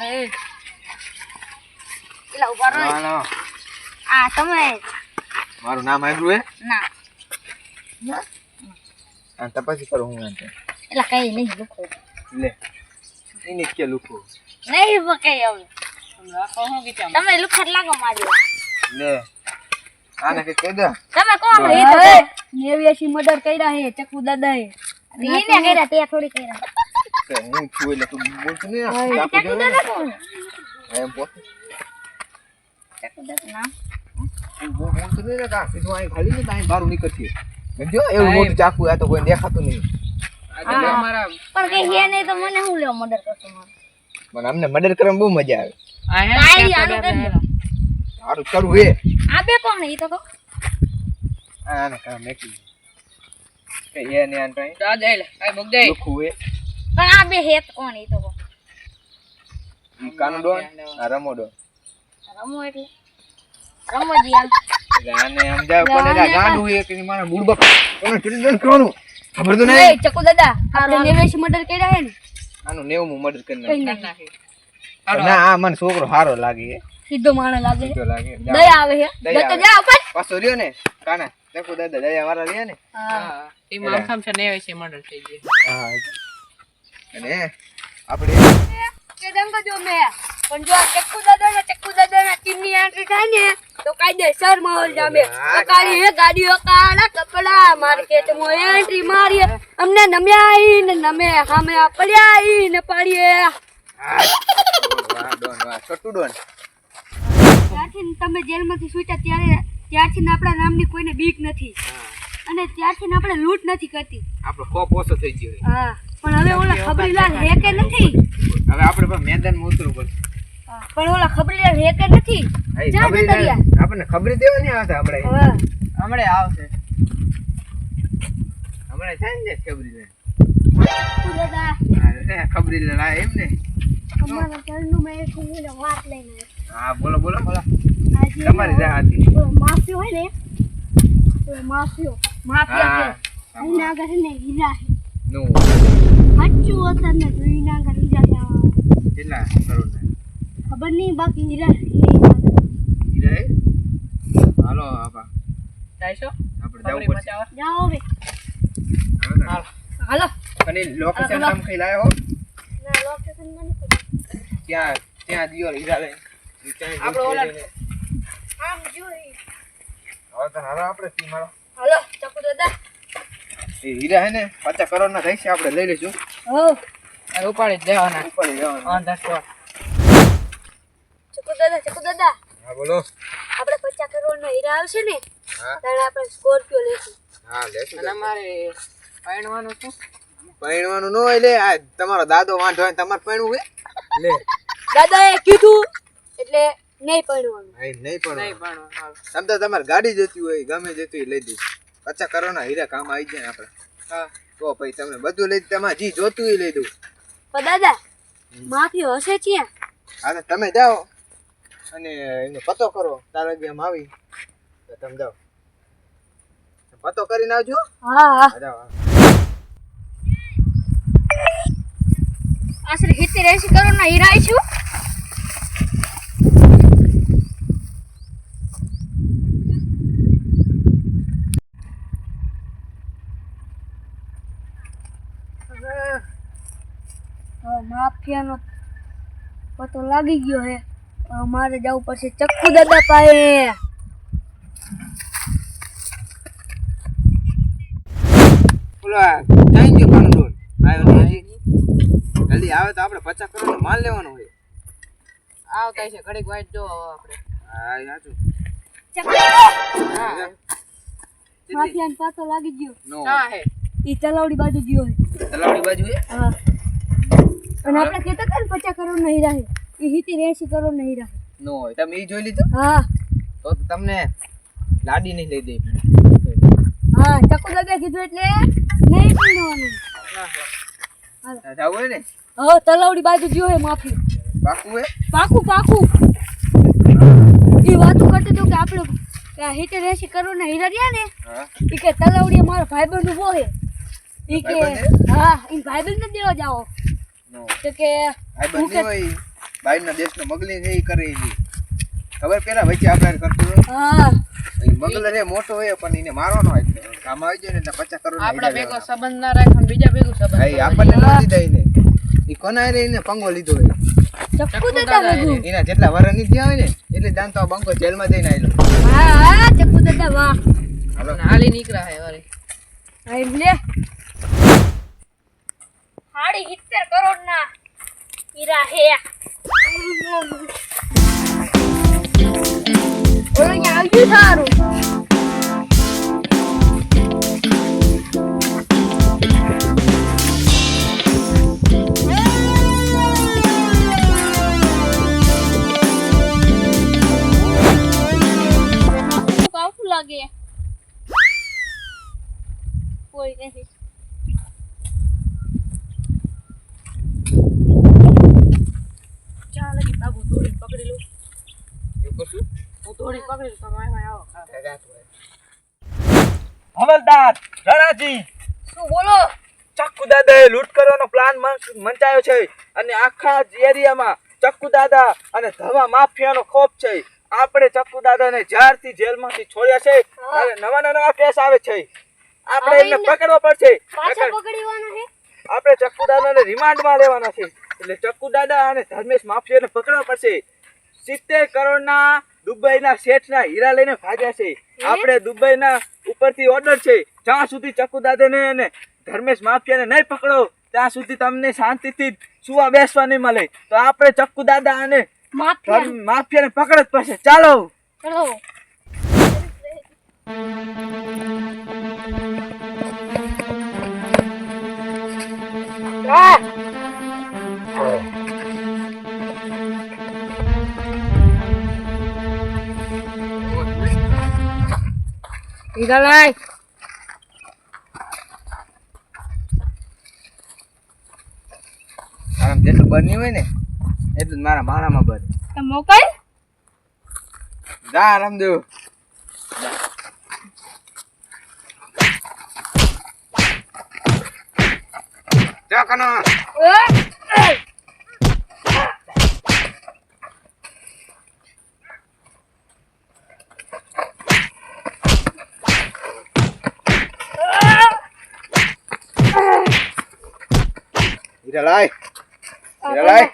એ ઊભા રહો ના, ના. આ તમે. મારું નામ હે? ના. આ તપાસી કરો હું એમ કઈ નહીં લુખો. લે. એને કે લુખો. નહીં કઈ હવે. તમે લુખટ લાગો મારી લે. આને કે કહી દે? તમે કોણ. એ તો નેવ્યાસી મર્ડર કર્યા હે ચકુ દાદા હે એને કર્યા તે થોડી કર્યા. હું છું એટલે તું બોલતું ને. દાદા કોણ એમ પોતે. ચકુ દાદા નામ તું બહુ બોલતું નહીં ને કાં. સીધું અહીં ખાલી ને ત્યાં બહાર નીકળતી સમજ્યો? એવું મોટું ચાકુ આ તો કોઈ દેખાતું નહીં પણ કઈ હે નહીં તો મને શું લેવો મર્ડર કરશો મને અમને મર્ડર કરવામાં બહુ મજા આવે કરી દો. સારું કરવું એ આ બે કોણ એ તો કહો આને કામ મેકી કે એ ને લુખું પણ આ બે હેત એ તો. કાનો ડોન? આ રમો ડોન. રમો એટલે. રમો જી આમ એટલે સમજાવ કોને કા ગાંડું હે કે મારા બુડબક કોને ચીડી કરવાનું. ખબર તો એ ચકુ દાદા આપણે નેવ્યાસી મર્ડર કર્યા હે ને? આનું નેવું હું કરી કઈ ના આ મને છોકરો સારો લાગે સીધો માણસ લાગે સીધો લાગે જાઓ. દયા આવે હે દયા જા ઉપર. પાછો રહ્યો ને? કાના દેખો દાદા દયા વાળા રહ્યા ને? હા. હા અને આપણે કે જો મે. પણ જો આ ચક્કુ દાદા ને ચક્કુ દાદા ના ટીમની એન્ટ્રી થાય ને તો કાયદેસર માહોલ જામે કાળી હે ગાડીઓ કાળા કપડા માર્કેટ મો એન્ટ્રી મારીએ. અમને નમ્યા આઈ ને નમે હામે પડ્યા આઈ ને પાડીએ ડોન વાહ. છોટુ ડોન. ત્યારથી તમે જેલમાંથી છૂટ્યા ત્યારે ત્યારથી ને આપણા નામની કોઈને બીક નથી. અને ત્યારથી ને આપણે લૂંટ નથી કરતી. આપણો ખોપ ઓછો થઈ ગયો હે. પણ હવે ઓલા ખબરીલાલ હે કે નથી. હવે આપણે પણ મેદાનમાં ઉતરવું પડશે. પણ ઓલા ખબરીલાલ હે કે નથી. જા રહ્યા. આપણને ખબરી દેવાની નહીં આપણે હમણે હમણાં આવશે. હમણાં થાય ને ખબરી લે ખબરી લે એમ ને. અમારા ઘરનું મેં એક વાત લઈને હા બોલો બોલો બોલો. તમારી રાહ હતી. માફિયો હોય ને માફિયો. માફિયા છે હીરા છે. નું સાચું હતા ને તો એના આગળ હીરા છે આ કેટલા કરોડ ના ખબર નહીં બાકી હીરા હીરા હીરા હે? હાલો આપા આપણે જવું પડશે જાઓ હવે હવે ને. હાલો અને લોકેશન તમે કઈ લાયો હો ના લોકેશન મને ખબર. ત્યાં ત્યાં દિયો હીરા લઈને ઈ ત્યાં જઈને લઈને. આમ જોઈ હવે તો હાલો આપણે તી મારો હાલો ચકુ દાદા એ હીરા હે ને પચાસ કરોડ ના થઈ છે આપણે લઈ લઈશું. હો. ઉપાડી જવાના ચકુ દાદા ચકુ દાદા હા બોલો. આપણે પચાસ કરોડ નો હીરા આવશે ને હા. ત્યારે આપણે સ્કોર્પિયો લેશું હા લેશું પરણવાનું ન હોય લે આ તમારો દાદો વાંધો હોય ને તમારે પરણવું હે? લે. દાદાએ કીધું એટલે નહીં પડવાનું નહીં નહીં પણ તમ તો તમારે ગાડી જતી હોય ગમે જતી હોય લઈ દઈશ. પચાસ કરોડના હીરા કામ આવી જાય ને આપણે. તો પછી તમને બધું લઈ તમારે જી જોતું લઈ દઉં. પણ દાદા માફી હશે ત્યાં હા તો તમે જાઓ અને એનો પતો કરો તારા ગેમ આવી. તો તમે જાઓ. પતો કરીને આવજો. હા હા. હા, જાઓ આશરે સિત્તેર એસી કરોડ ના હીરા આવીશું માફિયાનો પતો લાગી ગયો હે. મારે જવું પડશે ચક્કુ દાદા પાસે. બોલો આ ક્યાં ગયો કાનો ડોન આવ્યો જલ્દી આવે તો આપણે પચાસ કરોડનો માલ લેવાનો હોય. આવતા છે ઘડીક વાઈટ જો આપણે. હા ચક્કુ! લાગી ગયો. નો. હે? ઈ તલાવડી બાજુ ગયો હે. તલાવડી બાજુ હે? હા. અને આપણે કહેતા હતા ને પચાસ કરોડ નહીં રહે. એ હિતી એસી કરોડ નહીં રહે. નો હોય. તમે એ જોઈ લીધું? હા. તો તમને લાડી નહીં લઈ દે. હા ચકુ દાદા કીધું એટલે નહીં પીવાનું જાવું ને? હા તલાવડી બાજુ ગયો હે માફી. પાકું હે? પાકું પાકું. એ વાતો કરતો તો કે આપણે સિત્તેર એસી કરોડ ના હીરા રહ્યા ને એ કે તલાવડી મારો ભાઈબંધ ઊભો હે. એ કે હા? એ ભાઈબંધ ને દેવા જાઓ. તો કે આ બંને હોય બહારના દેશનો મગલી છે એ કરે ઈ. ખબર પેલા વચ્ચે આપણે કરતું હા. ઈ મગલ રે મોટો હોય પણ એને મારવાનો હોય કામ આવી જાય ને એટલે પચાસ કરોડ આપણા ભેગો સંબંધ ના રાખે ને બીજા ભેગો સંબંધ ભાઈ આપણને ન દીધા એને. એ કોના રે એને પંગો લીધો હોય. ચક્કુ દાદા બધું એના જેટલા વરની થયા હોય ને એટલે દાન તો બંકો જેલમાં જઈને આવેલો હા હા ચક્કુ દાદા વાહ. હાલો. હાલી નીકળ્યા હે હા એમ લે સાડી સિત્તેર કરોડ ના હીરા હે. આવ્યું સારું. લાગે? કોઈ નથી ચાલ પકડી લઉં એવું કરશું હું દોરી પકડી લઉં તમે એમાં આવો હવલદાર રાણાજી. શું બોલો? ચક્કુ દાદાએ લૂંટ કરવાનો પ્લાન મંચાયો છે અને આખા એરિયામાં ચક્કુ દાદા અને ધવા માફિયાનો ખોફ છે. આપણે ચક્કુ દાદાને જ્યારથી જેલમાંથી છોડ્યા છે ત્યારે નવા નવા કેસ આવે છે. આપણે એમને પકડવા પડશે. આપણે ચક્કુ દાદાને રિમાન્ડમાં લેવાના છે. એટલે ચક્કુ દાદા અને ધર્મેશ માફિયાને પકડવા પડશે. સિત્તેર કરોડના દુબઈના શેઠના હીરા લઈને ભાગ્યા છે. આપણે દુબઈના ઉપરથી ઓર્ડર છે. જ્યાં સુધી ચક્કુ દાદાને અને ધર્મેશ માફિયાને નહીં પકડો ત્યાં સુધી તમને શાંતિથી સુવા બેસવા નહીં મળે. તો આપણે ચક્કુ દાદા અને માફિયાને પકડ જ પડશે. ચાલો! ચલો. હીરા લાય આમ જેટલું બન્યું હોય ને એટલું મારા માણામાં બને તો મોકલ જા રામદેવ જા કનો હીરા લાય હીરા લાય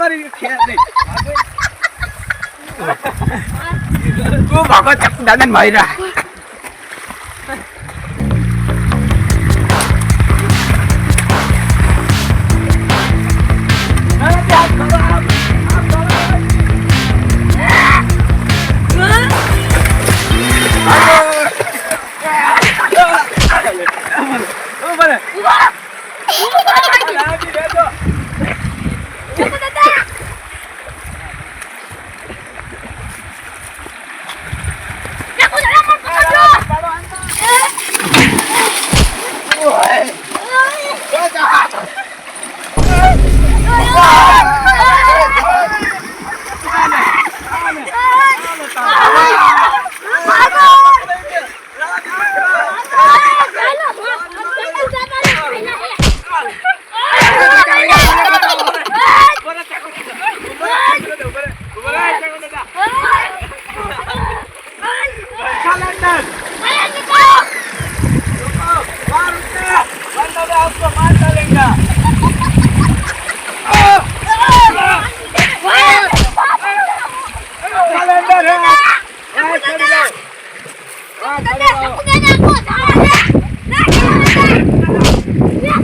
તમારી ખેર નહીં. તું ભાગો ચક્કુ દાદા મારી ચક્કુ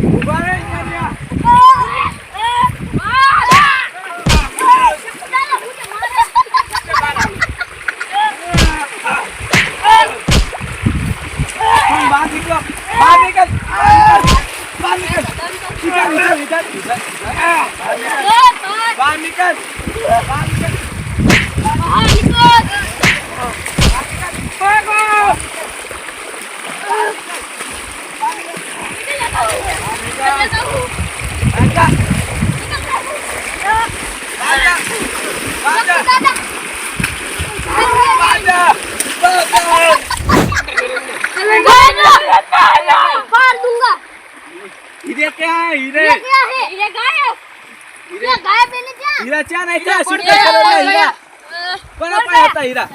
ઊભા રહે. હીરા ચા નાખ્યા હીરા શું હીરા. કોના પણ હતા હીરા.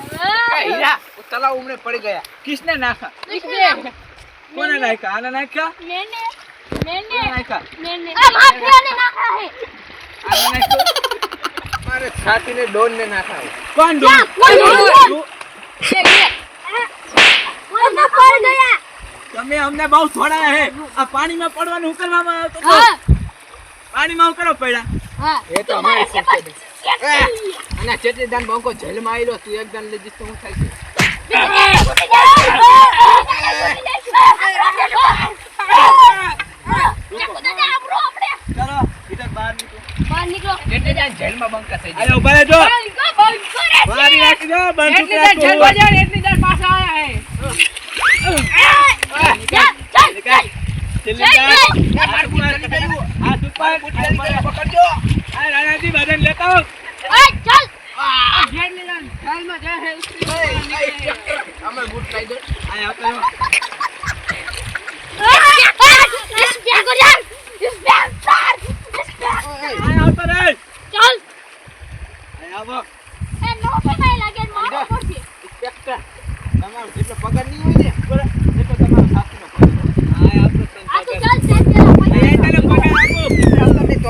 હીરા તલાવ ઉમરે પડી ગયા. કિસને નાખા કિસને કોને નાખ્યા? આને નાખ્યા? મેને. મેને. નાખ્યા? મેને. આ માફિયાને નાખા હે આને નાખ્યો? મારે છાતીને ડોન ને નાખા કોણ ડોન? કોણ કોણ ગયા? તમે અમને બહુ થોડા હે. આ પાણીમાં પડવાનું ઉકલવામાં આવતો પાણીમાં ઉકરો પડ્યા? હા. એ તો બંકો જેલમાં આવેલો તું એક દાન લઈ જઈશ તો હું થાય પકડજો. આ રાણાજી બદન લેતા હો. ઓય ચાલ. આ. ઘેર નિરાન ચાલ. માં જા હે અમે બૂટ હોય ને તમારો સાચીનો પગાર આ તો ચાલ ચાલ પગાર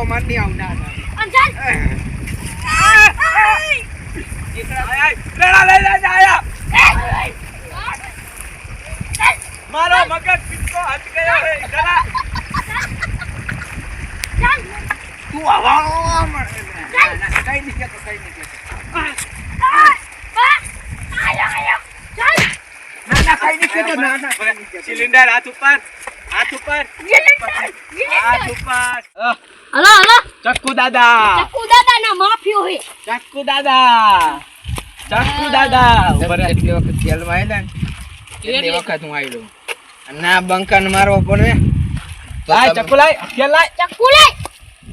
માન નહીં આવનાર. મારો મગજ પીછો હટ તું હવાળો મળે કઈ નહીં કેતો કઈ નહીં કેતો. સિલિન્ડર હાથ ઉપર હાથ ઉપર. હાથ ઉપર. Hello hello. ચક્કુ દાદા. ચક્કુ દાદા ના માફિયો હે. ચક્કુ દાદા. ચક્કુ દાદા. ઉપર એટલી વખત જેલમાં આયલા એટલી વખત હું આયલો? ના બંકન મારવો પડે. લાય ચક્કુ લાય કેલ લાય. ચક્કુ લાય.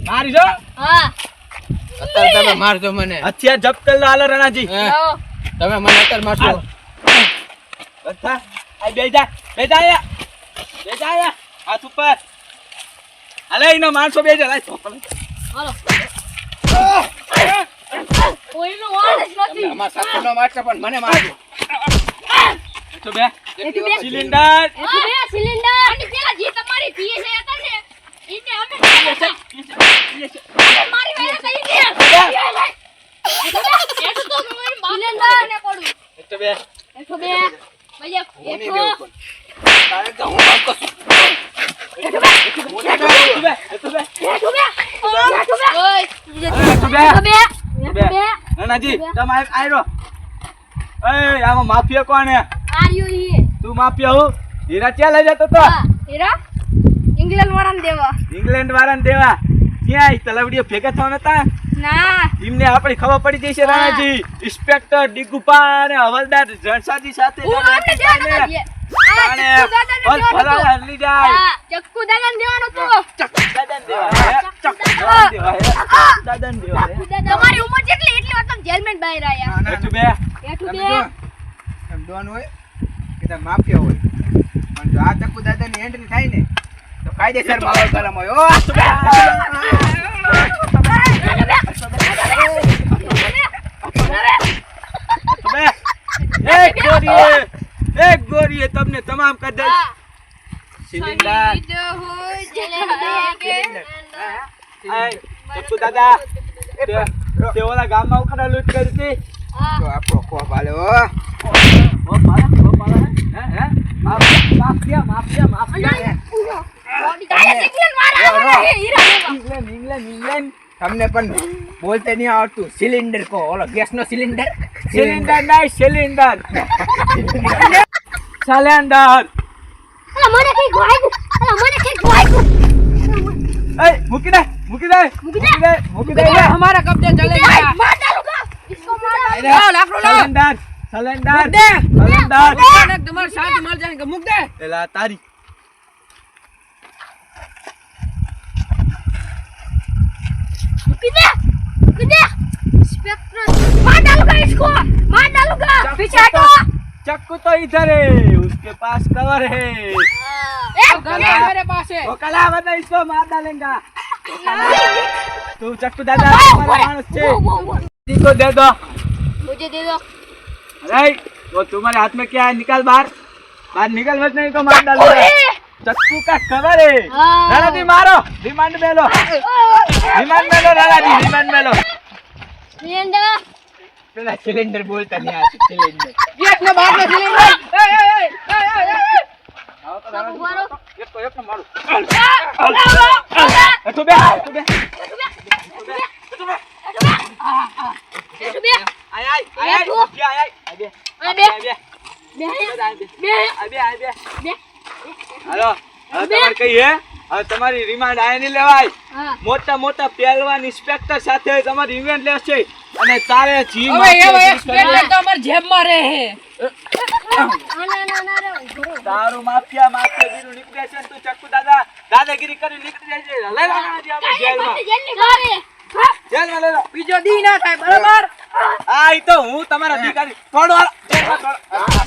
મારી જો. હા. અત્યારે તમે મારજો મને. હથિયાર જપ્ત કરી હાલ રણાજી. તમે મને અત્યારે મારજો. બધા આ બેજા બેજા આયા બેજા આયા હાથ ઉપર. અલે એના માણસો બે જરા હાલો. કોઈનો વાળ જ નથી. તો સિલિન્ડર. હું માફિયા તું માફિયા હું? હીરા ક્યાં લઈ જતો તો હીરા ઇંગ્લેન્ડ વાળાને દેવા. ઇંગ્લેન્ડ વાળાને દેવા ક્યાં તલાવડીઓ ભેગા થવાના હતા? ના એમને આપણી ખબર પડી જશે રાણાજી ઇન્સ્પેક્ટર ડીગુપા અને હવલદાર જણસાજી સાથે તમારી ઉંમર જેટલી એટલી વાર તમે જેલમાં બહાર આયા ના, ના, બેઠું ના. બે તમે બે એમ ડોન હોય કે તમે માફિયા હોય પણ જો આ ચક્કુ દાદાની એન્ટ્રી થાય ને તો કાયદેસર માહોલ ગરમ હોય ઓ બે એક ગોરીએ એક ગોરીએ તમને તમામ કદર. સિલિન્ડર. તે ઓલા ગામમાં ઉખડા લૂંટ કરી હતી. તો આ mafia mafia mafia England England તમને પણ બોલતે નહીં આવડતું. સિલિન્ડર કહો. ઓલો ગેસનો સિલિન્ડર. સિલિન્ડર નહીં સિલિન્ડર. સિલિન્ડર મને કઈ ગોવાયું મને કઈ ગોવાયું એ મૂકી દે મૂકી દે મૂકી દે મૂકી દે हमारा कब्जा चलेगा मार डालूंगा इसको मार डालूंगा लाओ लाकड़ो लाओ સિલિન્ડર સિલિન્ડર मुक दे સિલિન્ડર अचानक तुम्हारे साथ मर जाएंगे मुक दे એલા તારી किधर किधर स्पेक्ट्रम मार डालूंगा इसको मार डालूंगा पीछे हटो चक्कू तो इधर है उसके पास कवर है मेरे पास है वो कला बता इसको मार डालेगा तू चक्कू दादा को दे दो मुझे दे दो अरे वो तुम्हारे हाथ में क्या है निकाल बाहर बाहर निकल मत नहीं तो मार डालूँगा चक्कू का कवर है हाँ। राणा जी मारो रिमांड में लो रिमांड में लो राणा जी रिमांड में लो सिलेंडर सिलेंडर बोलता नहीं सिलेंडर ને બાર ને ખીલી એ એ એ આવો તો દારૂ મારો એક તો એક ને મારું એટો બે એટો બે તમારી રિમાન્ડ આયા નહીં લેવાય. મોટા મોટા પહેલવાન ઇન્સ્પેક્ટર સાથે તમારી ઇવેન્ટ લેશે. અને તારે જી માં તો અમાર જેબમાં રહે. હે તારું માફિયા માફિયા ગીરું નીકળે તું ચક્કુ દાદા દાદાગીરી કરી નીકળી જાય છે. લઈ લાવવાના છે આપણે જેલમાં. જેલમાં લઈ લો. બીજો દી ના થાય બરાબર? આ તો હું તમારા દીકરી થોડો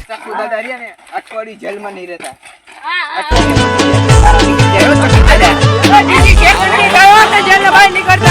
ચક્કુ દાદા રહ્યા ને અઠવાડી જેલમાં નહીં રહેતા. અઠવાડી જેલમાં નીકળતા?